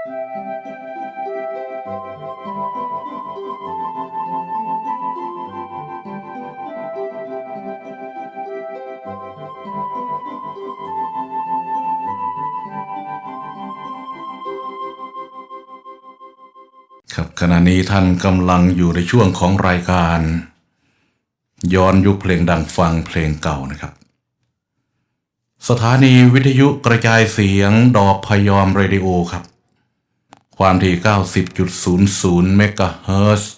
ครับขณะนี้ท่านกำลังอยู่ในช่วงของรายการ ย้อนยุคเพลงดังฟังเพลงเก่านะครับ สถานีวิทยุกระจายเสียงดอกพยอมเรดิโอครับ ความถี่ 90.00เมกะเฮิรตซ์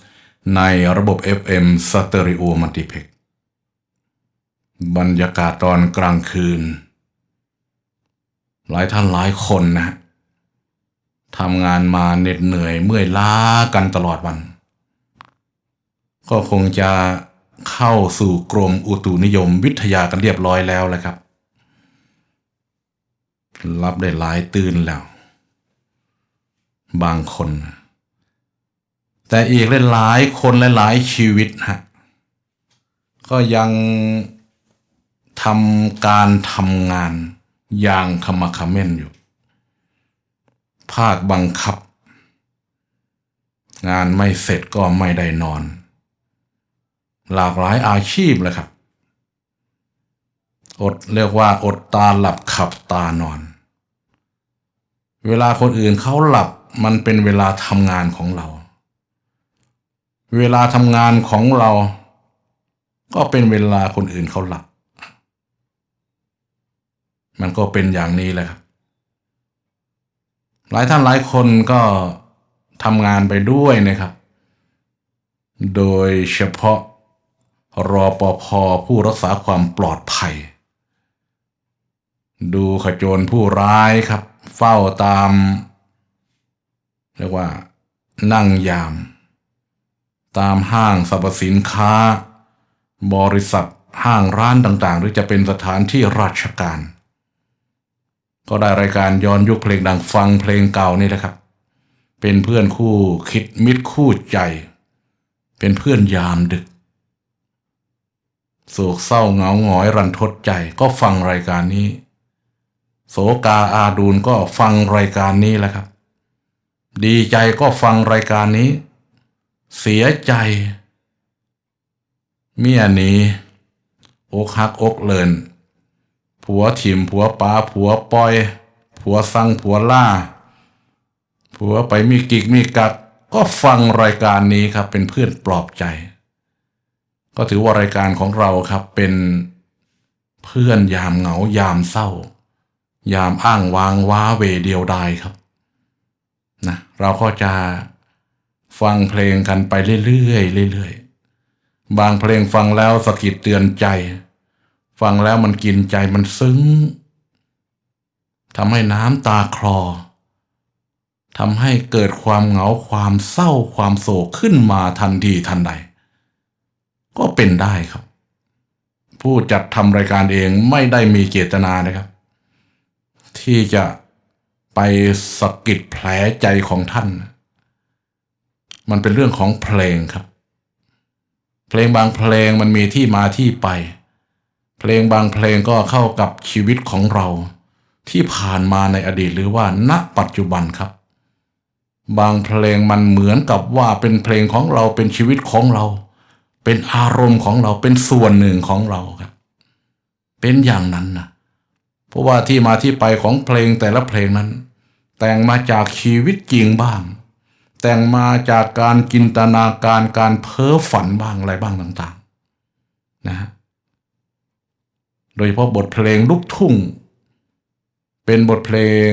ในระบบ FM สเตอริโอมัลติเพกบรรยากาศตอนกลางคืน หลายท่านหลายคนนะฮะทำงานมาเหน็ดเหนื่อยเมื่อยล้ากันตลอดวัน ก็คงจะเข้าสู่กรมอุตุนิยมวิทยากันเรียบร้อยแล้วแหละครับ รับได้หลายตื่นแล้ว บางคน แต่อีกหลายคนหลายชีวิตฮะก็ยังทำการทำงานอย่างขมักเขม้นอยู่ ภาคบังคับ งานไม่เสร็จก็ไม่ได้นอน หลากหลายอาชีพเลยครับ อดเรียกว่าอดตาหลับขับตานอน เวลาคนอื่นเขาหลับ มันเป็นเวลาทำงานของเรา เวลาทำงานของเรา ก็เป็นเวลาคนอื่นเขาหลับ มันก็เป็นอย่างนี้แหละครับ หลายท่านหลายคนก็ทำงานไปด้วยนะครับ โดยเฉพาะรอปภผู้รักษาความปลอดภัย ดูขจรผู้ร้ายครับ เฝ้าตาม เรียกว่า นั่งยาม ตามห้างสรรพสินค้า บริษัทห้างร้านต่างๆ หรือจะเป็นสถานที่ราชการ ก็ได้รายการย้อนยุคเพลงดังฟังเพลงเก่านี่แหละครับ เป็นเพื่อนคู่คิดมิตรคู่ใจ เป็นเพื่อนยามดึกโศกเศร้าเหงาหงอยรันทดใจก็ฟังรายการนี้ โสกาอาดูนก็ฟังรายการนี้แหละครับ ดีใจก็ฟังรายการนี้ เสียใจ เมียหนี้อกหักอกเลินผัวถิ่มผัวป้าผัวปล่อย ผัวสั่งผัวล่า ผัวไปมีกิกมีกัก ก็ฟังรายการนี้ครับ เป็นเพื่อนปลอบใจ ก็ถือว่ารายการของเราครับเป็นเพื่อนยามเหงายามเศร้า ยามอ้างวางว้าเวเดียวดายครับ นะเราก็จะฟังเพลงกันไปเรื่อยๆเรื่อยๆบางเพลงฟังแล้วสะกิดเตือนใจ ฟังแล้วมันกินใจมันซึ้งทำให้น้ำตาคลอทำให้เกิดความเหงาความเศร้าความโศกขึ้นมาทันทีทันใด ก็เป็นได้ครับ ผู้จัดทำรายการเองไม่ได้มีเจตนานะครับ ที่จะ ไปสะกิดแผลใจของท่าน มันเป็นเรื่องของเพลงครับ เพลงบางเพลงมันมีที่มาที่ไป เพลงบางเพลงก็เข้ากับชีวิตของเรา ที่ผ่านมาในอดีตหรือว่าณปัจจุบันครับ บางเพลงมันเหมือนกับว่าเป็นเพลงของเราเป็นชีวิตของเรา เป็นอารมณ์ของเราเป็นส่วนหนึ่งของเราครับ เป็นอย่างนั้นนะ เพราะว่าที่มาที่ไปของเพลงแต่ละเพลงนั้น แต่งมาจากชีวิตจริงบ้าง แต่งมาจากการจินตนาการการเพ้อฝันบ้างอะไรบ้างต่างๆนะฮะโดยเฉพาะบทเพลงลูกทุ่ง เป็นบทเพลง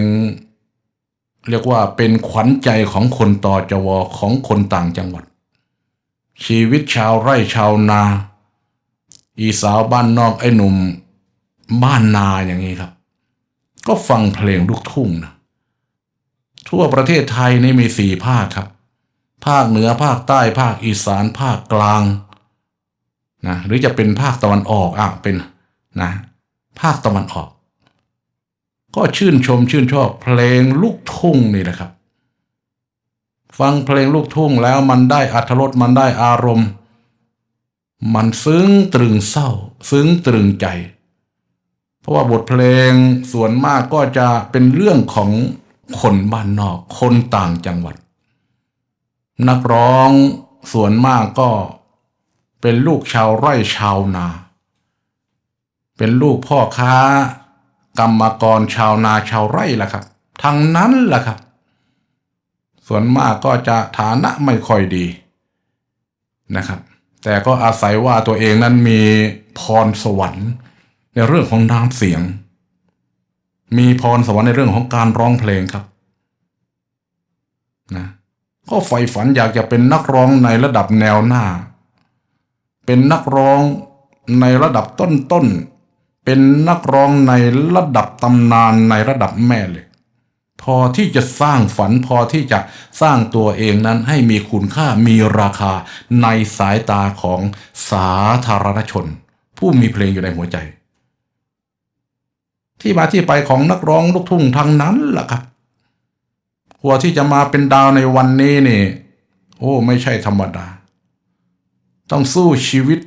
เรียกว่าเป็นขวัญใจของคนต่อจวของคนต่างจังหวัด ชีวิตชาวไร่ชาวนา อีสาวบ้านนอกไอ้หนุ่ม บ้านนาอย่างนี้ครับ ก็ฟังเพลงลูกทุ่งนะทั่วประเทศไทยนี่มีสี่ภาคครับ ภาคเหนือภาคใต้ภาคอีสานภาคกลางนะหรือจะเป็นภาคตะวันออกอะเป็นนะภาคตะวันออก ก็ชื่นชมชื่นชอบเพลงลูกทุ่งนี่แหละครับ ฟังเพลงลูกทุ่งแล้วมันได้อัธรสมันได้อารมณ์ มันซึ้งตรึงเศร้า ซึ้งตรึงใจ ราะว่าบทเพลงส่วนมากก็จะเป็นเรื่องของคนบ้านนอก คนต่างจังหวัด นักร้องส่วนมากก็เป็นลูกชาวไร่ชาวนา เป็นลูกพ่อค้า กรรมกรชาวนาชาวไร่ล่ะครับทั้งนั้นล่ะครับ ส่วนมากก็จะฐานะไม่ค่อยดีนะครับ แต่ก็อาศัยว่าตัวเองนั้นมีพรสวรรค์ ในเรื่องของน้ำเสียง มีพรสวรรค์ในเรื่องของการร้องเพลงครับนะก็ใฝ่ฝันอยากจะเป็นนักร้องในระดับแนวหน้า เป็นนักร้องในระดับต้นๆ เป็นนักร้องในระดับตำนานในระดับแม่เล็กพอที่จะสร้างฝันพอที่จะสร้างตัวเองนั้นให้มีคุณค่ามีราคาในสายตาของสาธารณชน ผู้มีเพลงอยู่ในหัวใจ ที่มาที่ไปของนักร้องลูกทุ่งทั้งนั้นล่ะครับหัวที่จะมาเป็นดาวในวันนี้นี่ โอ้ ไม่ใช่ธรรมดา ต้องสู้ชีวิต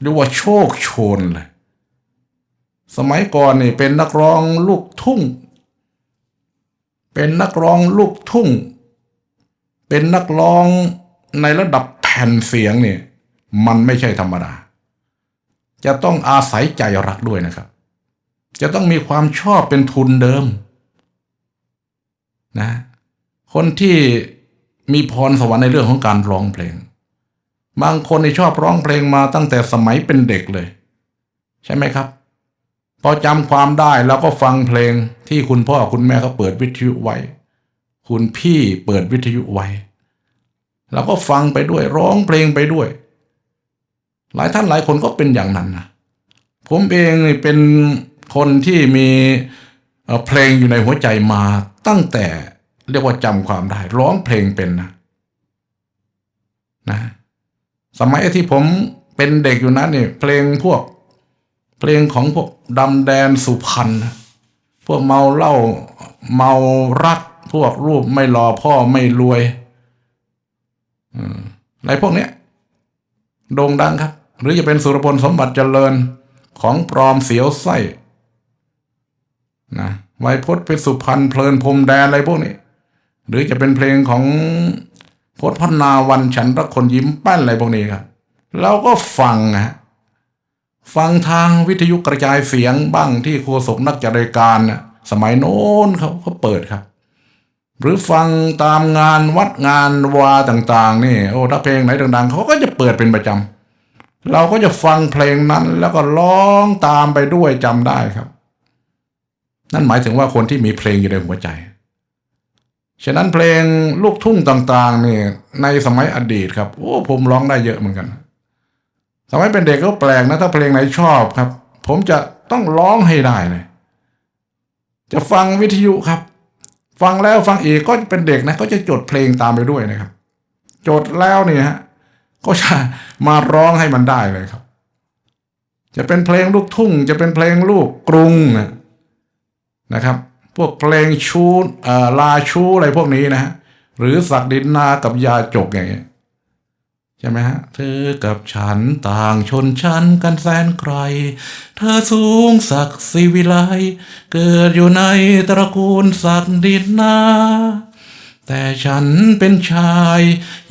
เรียกว่าโชคโชนเลย สมัยก่อนนี่เป็นนักร้องลูกทุ่ง เป็นนักร้องลูกทุ่ง เป็นนักร้องในระดับแผ่นเสียงเนี่ยมันไม่ใช่ธรรมดา จะต้องอาศัยใจรักด้วยนะครับ จะต้องมีความชอบเป็นทุนเดิมนะคนที่มีพรสวรรค์ในเรื่องของการร้องเพลง บางคนที่ชอบร้องเพลงมาตั้งแต่สมัยเป็นเด็กเลย ใช่ไหมครับ พอจำความได้แล้วก็ฟังเพลงที่คุณพ่อคุณแม่เขาเปิดวิทยุไว้ คุณพี่เปิดวิทยุไว้ แล้วก็ฟังไปด้วยร้องเพลงไปด้วย หลายท่านหลายคนก็เป็นอย่างนั้นนะผมเองเป็น คนที่มีเพลงอยู่ในหัวใจมาตั้งแต่เรียกว่าจำความได้ ร้องเพลงเป็นนะนะสมัยที่ผมเป็นเด็กอยู่นั้นเนี่ยเพลงพวก เพลงของพวกดำแดนสุพรรณพวกเมาเหล้าเมารัก พวกรูปไม่รอพ่อไม่รวยอืมอะไรพวกเนี้ยโด่งดังครับ หรือจะเป็นสุรพลสมบัติเจริญของปลอมเสียวไส้ นะไวยพจน์เป็นสุพรรณเพลินพรมแดนอะไรพวกนี้ หรือจะเป็นเพลงของพจน์พัฒนาวันฉันรักคนยิ้มแป้นอะไรพวกนี้ครับเราก็ฟังนะฮะฟังทางวิทยุกระจายเสียงบ้างที่โฆษกนักจัดรายการน่ะสมัยโน้นเขาเขาเปิดครับ หรือฟังตามงานวัดงานวาต่าง ๆ นี่โอ้ถ้าเพลงไหนดังๆเขาก็จะเปิดเป็นประจำเราก็จะฟังเพลงนั้นแล้วก็ร้องตามไปด้วยจำได้ครับ นั่นหมายถึงว่าคนที่มีเพลงอยู่ในหัวใจ ฉะนั้นเพลงลูกทุ่งต่างๆนี่ในสมัยอดีตครับโอ้ผมร้องได้เยอะเหมือนกัน สมัยเป็นเด็กก็แปลกนะถ้าเพลงไหนชอบครับ ผมจะต้องร้องให้ได้เลยจะฟังวิทยุครับ ฟังแล้วฟังอีกก็เป็นเด็กนะก็จะจดเพลงตามไปด้วยนะครับ จดแล้วเนี่ยฮะก็จะมาร้องให้มันได้เลยครับ จะเป็นเพลงลูกทุ่ง จะเป็นเพลงลูกกรุงนะ นะครับ พวกเพลงชูลาชูอะไรพวกนี้นะฮะหรือศักดินนากับยาจกอย่างเงี้ยใช่ไหมฮะเธอกับฉันต่างชนชั้นกันแสนไกล เธอสูงศักดิ์ศรีวิไลเกิดอยู่ในตระกูลศักดินนาแต่ฉันเป็นชาย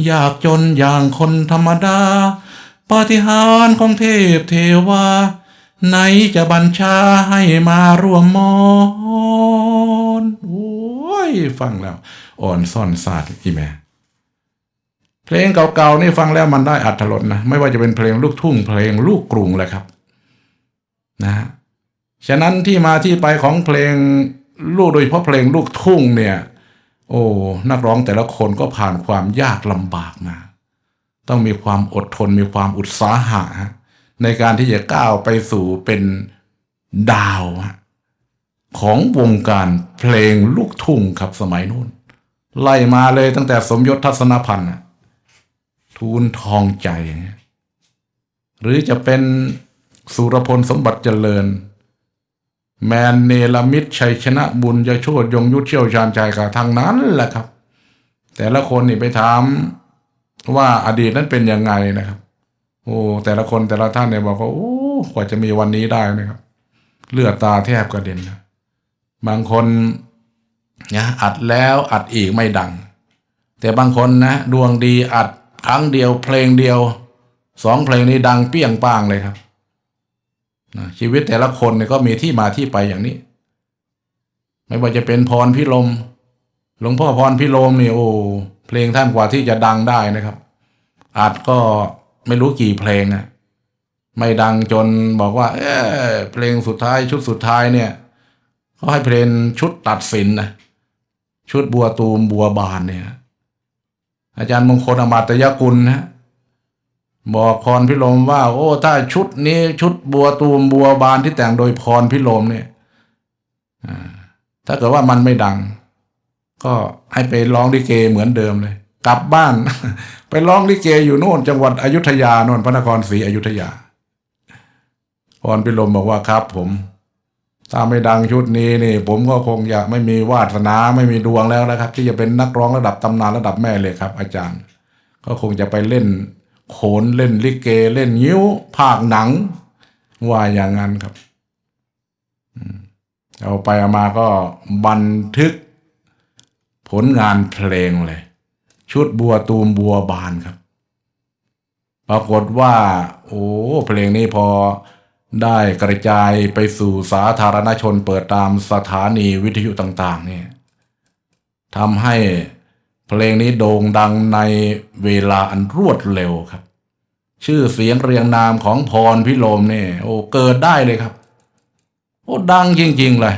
อยากจนอย่างคนธรรมดา ปาฏิหาริย์ของเทพเทวา ไหนจะบัญชาให้มาร่วมมอนโอ้ยฟังแล้ว อ่อนซ่อนซาดอีแม่เพลงเก่าๆนี่ฟังแล้วมันได้อัธรสนะ ไม่ว่าจะเป็นเพลงลูกทุ่งเพลงลูกกรุงแหละครับนะฮะฉะนั้นที่มาที่ไปของเพลงลูกโดยเฉพาะเพลงลูกทุ่งเนี่ย โอ้นักร้องแต่ละคนก็ผ่านความยากลำบากมา ต้องมีความอดทนมีความอุตสาหะฮะ ในการที่จะก้าวไปสู่เป็นดาวของวงการเพลงลูกทุ่งครับสมัยนู้น ไล่มาเลยตั้งแต่สมยศทัศนพันธ์ทูลทองใจ หรือจะเป็นสุรพลสมบัติเจริญ แมนเนลมิตรชัยชนะบุญยโชดยงยุทธเชี่ยวชาญใจกับทางนั้นแหละครับ แต่ละคนนี่ไปถามว่าอดีตนั้นเป็นยังไงนะครับ โอ้แต่ละคนแต่ละท่านเนี่ยบอกว่าโอ้กว่าจะมีวันนี้ได้นะครับ เลือดตาแทบกระเด็นนะบางคนนะอัดแล้วอัดอีกไม่ดัง แต่บางคนนะดวงดีอัดครั้งเดียวเพลงเดียวสองเพลงนี้ดังเปี้ยงป้างเลยครับนะชีวิตแต่ละคนเนี่ยก็มีที่มาที่ไปอย่างนี้ ไม่ว่าจะเป็นพรพิลมหลวงพ่อพรพิลมนี่โอ้เพลงท่านกว่าที่จะดังได้นะครับอัดก็ ไม่รู้กี่เพลงอะไม่ดังจนบอกว่า เออเพลงสุดท้ายชุดสุดท้ายเนี่ยเขาให้เพลงชุดตัดสินนะชุดบัวตูมบัวบานเนี่ย อาจารย์มงคลอมาตยกุลนะบอกพรพิลมว่า โอ้ถ้าชุดนี้ชุดบัวตูมบัวบานที่แต่งโดยพรพิลมเนี่ยถ้าเกิดว่ามันไม่ดัง ก็ให้ไปร้องลิเกเหมือนเดิมเลย กลับบ้าน ไปร้องลิเกอยู่โน่นจังหวัดอยุธยาโน่นพระนครศรีอยุธยาพรพิลมบอกว่าครับ ผม ถ้าไม่ดังชุดนี้นี่ ผมก็คงจะไม่มีวาสนาไม่มีดวงแล้วนะครับ ที่จะเป็นนักร้องระดับตำนานระดับแม่เลยครับ อาจารย์ ก็คงจะไปเล่นโขนเล่นลิเก เล่นยิ้วภาคหนัง ว่าอย่างนั้นครับเอาไปเอามาก็บันทึกผลงานเพลงเลย ชุดบัวตูมบัวบานครับ ปรากฏว่า โอ้เพลงนี้พอได้กระจายไปสู่สาธารณชนเปิดตามสถานีวิทยุต่าง ๆ เนี่ยทำให้เพลงนี้โด่งดังในเวลาอันรวดเร็วครับ ชื่อเสียงเรียงนามของพรพิโลมเนี่ยโอ้เกิดได้เลยครับ โอ้ดังจริง ๆ เลย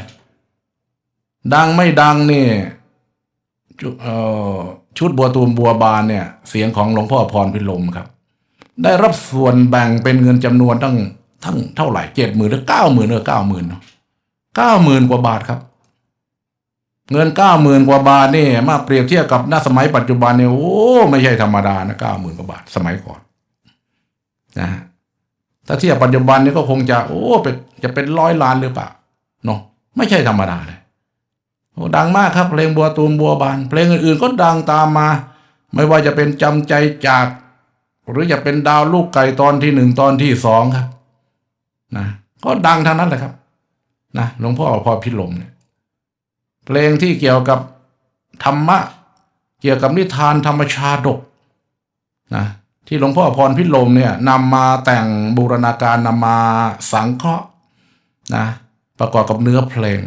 ดังไม่ดังนี่ชุเออ ชุดบัวตูมบัวบานเนี่ย เสียงของหลวงพ่อพรพิลมครับ ได้รับส่วนแบ่งเป็นเงินจำนวนตั้งทั้งเท่าไหร่เจ็ดหมื่นหรือเก้าหมื่นเออเก้าหมื่นเก้าหมื่นกว่าบาทครับ เงินเก้าหมื่นกว่าบาทนี่มาเปรียบเทียบกับณสมัยปัจจุบันเนี่ยโอ้ไม่ใช่ธรรมดานะเก้าหมื่นกว่าบาทสมัยก่อนนะถ้าเทียบปัจจุบันนี่ก็คงจะ โอ้เป็นจะเป็นร้อยล้านหรือเปล่าเนาะไม่ใช่ธรรมดาเลย ดังมากครับเพลงบัวตูมบัวบาน เพลงอื่นๆก็ดังตามมา ไม่ว่าจะเป็นจำใจจาก หรือจะเป็นดาวลูกไก่ตอนที่หนึ่งตอนที่สองครับนะก็ดังทั้งนั้นแหละครับนะหลวงพ่อพอพิลมเนี่ยเพลงที่เกี่ยวกับธรรมะ เกี่ยวกับนิทานธรรมชาดกนะที่หลวงพ่อพรพิลมเนี่ยนำมาแต่งบูรณาการนำมาสังเคราะห์นะประกอบกับเนื้อเพลง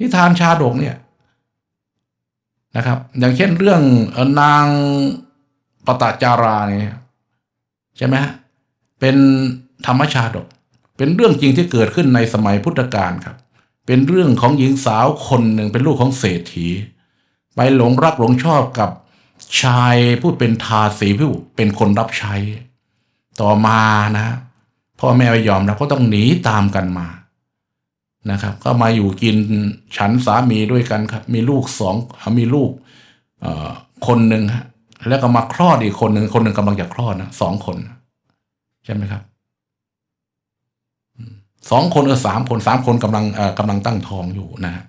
นิทานชาดกเนี่ยนะครับ อย่างเช่นเรื่องนางปตจาราเนี่ยใช่ไหมฮะเป็นธรรมชาดก เป็นเรื่องจริงที่เกิดขึ้นในสมัยพุทธกาลครับ เป็นเรื่องของหญิงสาวคนหนึ่งเป็นลูกของเศรษฐี ไปหลงรักหลงชอบกับชายผู้เป็นทาสีผู้เป็นคนรับใช้ ต่อมานะ พ่อแม่ไม่ยอมแล้วก็ต้องหนีตามกันมา นะครับ ก็มาอยู่กินฉันสามีด้วยกันครับ มีลูกสองมีลูกคนหนึ่งแล้วก็มาคลอดอีกคนหนึ่งคนหนึ่งกำลังจะคลอดนะสองคน ใช่ไหมครับสองคนเออสามคนสามคนกำลังกำลังตั้งท้องอยู่นะฮะ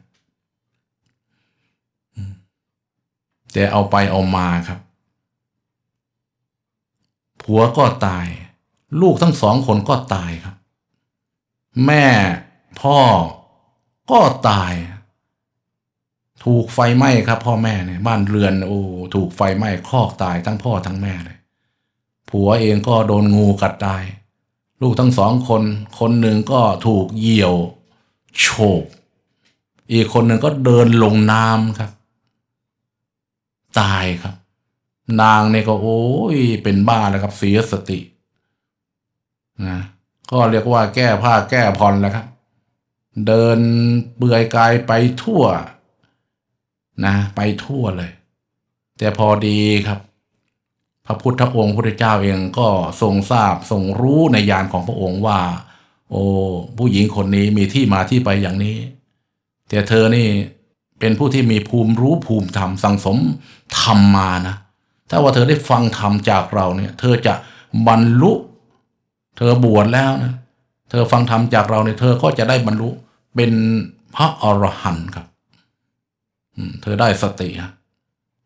แต่เอาไปเอามาครับผัวก็ตาย ลูกทั้งสองคนก็ตายครับ แม่ พ่อก็ตาย ถูกไฟไหม้ครับ พ่อแม่เนี่ยบ้านเรือนโอ้ถูกไฟไหม้คลอกตายทั้งพ่อทั้งแม่เลยผัวเองก็โดนงูกัดตาย ลูกทั้งสองคน คนหนึ่งก็ถูกเหยี่ยวโฉบอีกคนหนึ่งก็เดินลงน้ำครับ ตายครับ นางเนี่ยก็โอ้ยเป็นบ้าแล้วครับเสียสตินะก็เรียกว่าแก้ผ้าแก้ผ่อนแล้วครับ เดินเปื่อยกายไปทั่วนะไปทั่วเลย แต่พอดีครับ พระพุทธองค์พระพุทธเจ้าเองก็ทรงทราบทรงรู้ในญาณของพระองค์ว่า โอ้ผู้หญิงคนนี้มีที่มาที่ไปอย่างนี้ แต่เธอนี่เป็นผู้ที่มีภูมิรู้ภูมิธรรมสังสมธรรมมานะถ้าว่าเธอได้ฟังธรรมจากเราเนี่ย เธอจะบรรลุ เธอบวชแล้วนะเธอฟังธรรมจากเราเนี่ยเธอก็จะได้บรรลุ เป็นพระอรหันต์ครับเธอได้สติฮะ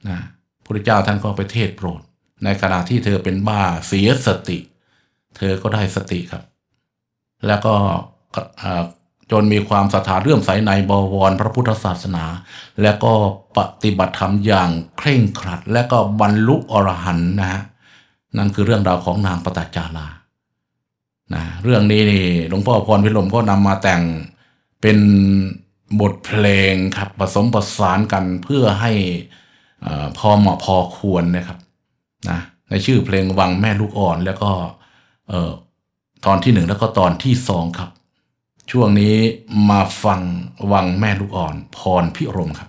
นะพระเจ้าท่านก็ไปเทศโปรด ในขณะที่เธอเป็นบ้าเสียสติ เธอก็ได้สติครับ แล้วก็จนมีความศรัทธาเลื่อมใสในบวรพระพุทธศาสนา และก็ปฏิบัติธรรมอย่างเคร่งครัด และก็บรรลุอรหันต์นะฮะนั่นคือเรื่องราวของนางปตจารานะเรื่องนี้นี่หลวงพ่อพรพิรมก็นำมาแต่ง เป็นบทเพลงครับผสมประสานกันเพื่อให้อ่อพอเหมาะพอควรนะครับนะในชื่อเพลงวังแม่ลูกอ่อนแล้วก็เอ่อตอนที่หนึ่งแล้วก็ตอนที่สองครับ ช่วงนี้มาฟังวังแม่ลูกอ่อน พรพิรมครับ